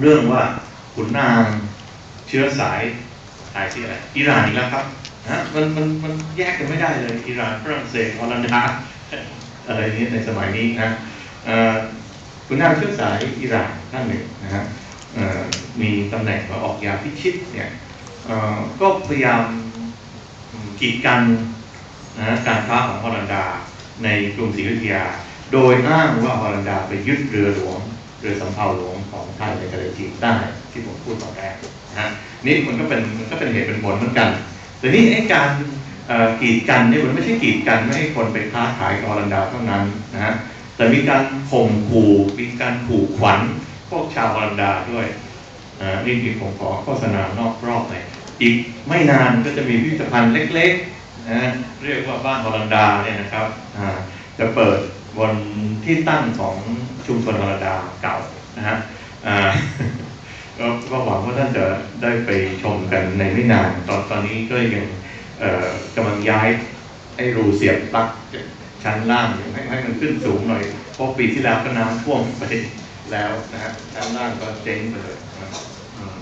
เรื่องว่าขุนนางเชื้อสายสายที่อะไรอิหร่านอีกแล้วครับนะมันมันมันแยกกันไม่ได้เลยอิหร่านฝรั่งเศสฮอลันดาอะไรนี้ในสมัยนี้นะขุนนางเชื้อสายอิหร่านท่านหนึ่งนะฮะมีตำแหน่งว่าออกยาพิชิตเนี่ยก็พยายามกีดกันนะฮะการค้าของฮอลันดาในกรุงศรีอยุธยา โดยอ้างว่าฮอลันดาไปยึดเรือหลวง เรือสำเภาหลวงของไทยในทะเลจีนใต้ที่ผมพูดตอนแรกนะฮะนี่มันก็เป็นมันก็เป็นเหตุเป็นผลเหมือนกันแต่นี่ไอ้การกีดกันเนี่ยมันไม่ใช่กีดกันไม่ให้คนไปค้าขายกับอลันดาเท่านั้นนะฮะแต่มีการข่มขู่มีการขู่ขวัญพวกชาวฮอลันดาด้วยนี่ที่ผมขอโฆษณานอกรอบหน่อยอีกไม่นานก็จะมีพิพิธภัณฑ์เล็กๆนะเรียกว่าบ้านฮอลันดาเนี่ยนะครับจะเปิดบนที่ตั้งของ ชุมชนฮอลันดาเก่านะฮะก็หวังว่าท่านจะได้ไปชมกันในไม่นาน ตอนตอนนี้ก็ยังกำลังย้ายไอ้รูเสียบปลั๊กชั้นล่างอยู่ให้ให้มันขึ้นสูงหน่อย เพราะปีที่แล้วก็น้ำท่วมไปแล้วนะฮะชั้นล่างก็เจ๊งไปเลยครับอืม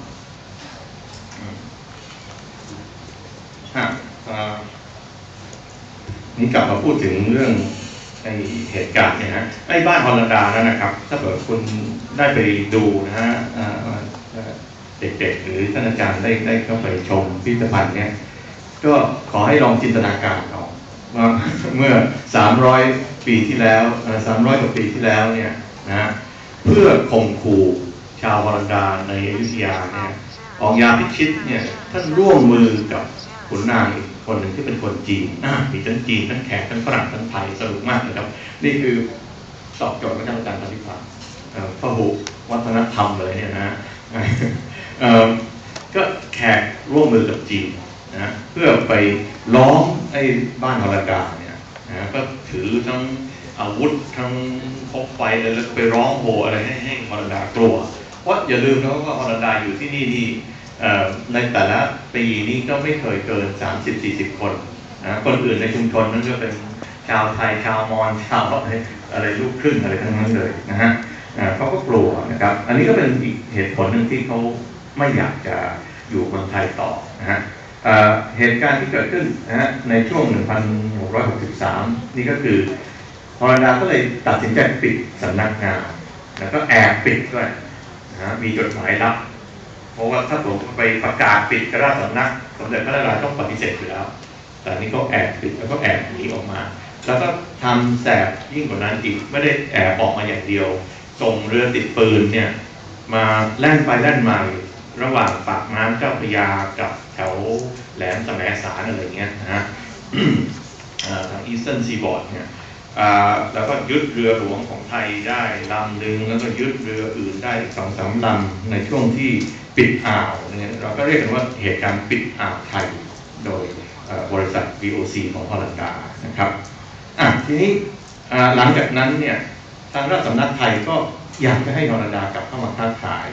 อืมฮะเอ่อนี่กลับมาพูดถึงเรื่อง ไอเหตุการณ์เนี่ยนะไอ้บ้านฮอลันดานั่นนะครับ ถ้าเกิดคุณได้ไปดูนะฮะเด็กๆหรือท่านอาจารย์ได้ได้เข้าไปชมพิพิธภัณฑ์เนี่ยก็ขอให้ลองจินตนาการเอาว่าเมื่อ 300 ปีที่แล้ว 300 กว่าปีที่แล้วเนี่ยนะเพื่อข่มขู่ชาวฮอลันดาในอยุธยาเนี่ยออกยาพิชิตเนี่ยท่านร่วมมือกับ ขุนนางอีกคนหนึ่งที่เป็นคนจีนอ่ามีทั้งจีนทั้งแขกทั้งฝรั่งทั้งไทยสนุกมากนะครับ นี่คือตอบโจทย์ของการการปฏิบัติเอ่อพหุวัฒนธรรมเลยเนี่ยนะฮะเอ่อก็แขกร่วมมือกับจีนนะเพื่อไปล้อมไอ้บ้านฮอลันดาเนี่ยนะก็ถือทั้งอาวุธทั้งพกไฟอะไรแล้วก็ไปร้องโหอะไรให้ให้ฮอลันดากลัว เพราะอย่าลืมนะว่าฮอลันดาอยู่ที่นี่นี่เอ่อ ในแต่ละปีนี้ก็ไม่เคยเกิน 30-40 คนนะคนอื่นในชุมชนนั้นก็เป็นชาวไทยชาวมอญชาวอะไรอะไรลูกครึ่งอะไรทั้งนั้นเลยนะฮะเขาก็กลัวนะครับ อันนี้ก็เป็นอีกเหตุผลหนึ่งที่เขาไม่อยากจะอยู่เมืองไทยต่อนะฮะเหตุการณ์ที่เกิดขึ้นนะฮะในช่วง 1663 นี่ก็คือฮอลันดาก็เลยตัดสินใจปิดสำนักงาน แล้วก็แอบปิดด้วยนะฮะมีจดหมายลับ เพราะว่าถ้าผมไปประกาศปิดกระราชสำนักสมเด็จพระนารายณ์ต้องปฏิเสธอยู่แล้ว แต่นี้ก็แอบปิดแล้วก็แอบหนีออกมา แล้วก็ทำแสบยิ่งกว่านั้นอีกไม่ได้แอบออกมาอย่างเดียว ส่งเรือติดปืนเนี่ยมาแล่นไปแล่นมาระหว่างปากน้ำเจ้าพระยากับแถวแหลมสมสารอะไรเงี้ยนะฮะทางอีสเทิร์นซีบอร์ดเนี่ย แล้วก็ยึดเรือหลวงของไทยได้ลำหนึ่งแล้วก็ยึดเรืออื่นได้อีกสองสามลำในช่วงที่ปิดอ่าวเนี่ยเราก็เรียกกันว่าเหตุการณ์ปิดอ่าวไทยโดยบริษัท VOC ของฮอลันดานะครับอะทีนี้หลังจากนั้นเนี่ยทางราชสำนักไทยก็อยากจะให้ฮอลันดากลับเข้ามาค้าขาย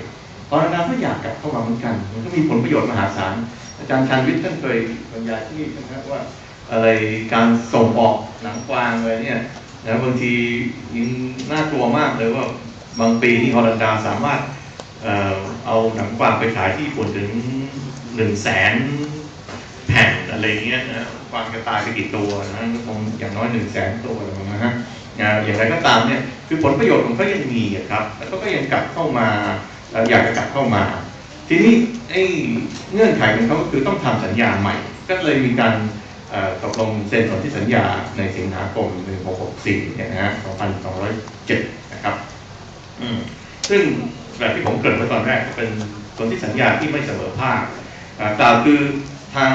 ฮอลันดาก็อยากกลับเข้ามาเหมือนกัน มันก็มีผลประโยชน์มหาศาลอาจารย์ชันวิทย์ท่านเคยบรรยายที่นี่นะครับว่า อะไรการส่งออกหนังกวางเลยเนี่ยนะบางทียังน่ากลัวมากเลยว่าบางปีที่ฮอลันดาสามารถเอาหนังกวางไปขายที่ญี่ปุ่นถึงหนึ่งแสนแผ่นอะไรเงี้ยนะกวางจะตายไปกี่ตัวนะคงอย่างน้อยหนึ่งแสนตัวอะไรประมาณนั้นะอย่างไรก็ตามเนี่ยคือผลประโยชน์ของเขายังมีอะครับแล้วก็ยังกลับเข้ามาอยากจะกลับเข้ามา ทีนี้ไอ้เงื่อนไขของเขาก็คือต้องทำสัญญาใหม่ ก็เลยมีการ ตกลงเซ็นสนธิสัญญาในสิงหาคม 1664 เนี่ยนะฮะ 2207 นะครับซึ่งแบบที่ผมเกริ่นไว้ตอนแรกก็เป็นสนธิสัญญาที่ไม่เสมอภาคกล่าวคือทาง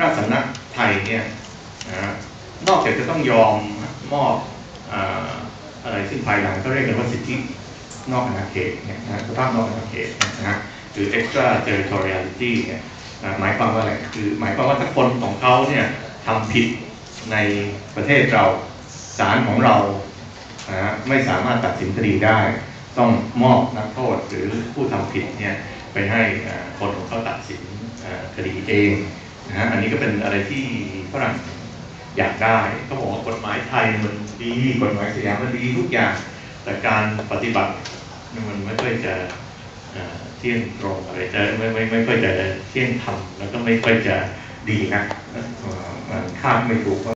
ราชสำนักไทยเนี่ยนะฮะนอกจากจะต้องยอมมอบออะไรซึ่งภายหลังก็เรียกกันว่าสิทธินอกอาณาเขตเนี่ยนะฮะสภาพนอกอาณาเขตนะฮะหรือ extra territoriality เนี่ยหมายความว่าอะไร คือหมายความว่าถ้าคนของเขาเนี่ย ทำผิดในประเทศเราศาลของเรานะไม่สามารถตัดสินคดีได้ ต้องมอบนักโทษหรือผู้ทำผิดเนี่ยไปให้คนของเขาตัดสินคดีเองนะฮะอันนี้ก็เป็นอะไรที่ฝรั่งอยากได้เขาบอกว่ากฎหมายไทยมันดีกฎหมายสยามมันดีทุกอย่าง แต่การปฏิบัติมันไม่ค่อยจะเที่ยงตรงอะไรจะไม่ไม่ไม่ค่อยจะเที่ยงธรรมแล้วก็ไม่ค่อยจะดีนะ คาดไม่ถูกว่า